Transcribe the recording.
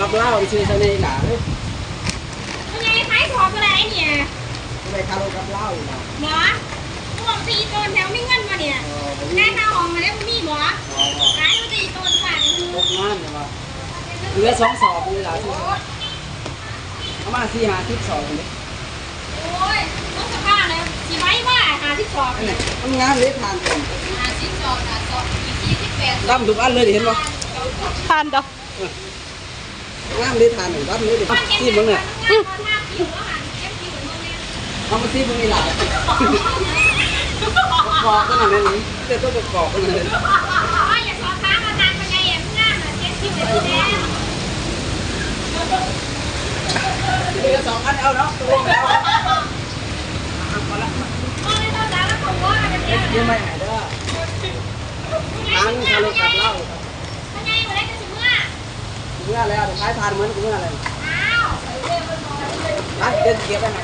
กับเหล้าชื่อเน่ห์หนาเลยมันยังขายของอะไรเนี่ยไปคาร์โลกับเหล้าอยู่นะหมอพวกตีตนแถวไม่เงินมาเนี่ยแน่ข้าวของมาแล้วมีหมอขายดูตีตนค่ะคือตกงานเนี่ยว่าเหลือสองสอบนี่หลาชื่อเอามาสี่หาทิพสอบเลยโอ้ยต้องสภาพเลยสีไว้ว่าหาที่สอบนนี้มันงานเล็กทานก่อนหาที่สอบหาสอบอีกทีที่แปดดำทุกอันเลยเห็นป่ะทานดอก งานเล็กทานหนึ่งดำเลยดิซีมึงเนี่ยงานตอนหน้าผิวอาหารเก็บผิวเหมือนเนี่ยเอามาซีมึงนี่หลากกอกกันนั่นนี่เจ้าต้องกอกกันนั่นอ๋ออย่าสอบค้างมานานเป็นไงอะงานอะเก็บผิวเลยแน่เหลือสองอันเอาเนาะตัวเอาโอ้ยตอนนั้นแล้วผมว่ากันเนี่ยยังไม่หายเด้อทางคาร์โลกับเหล้า เป็นไงอยู่ได้กันสิเมื่อ เมื่อแล้วท้ายทานเหมือนกูเมื่ออะไรอ้าวไปเดินเก็บไปไหน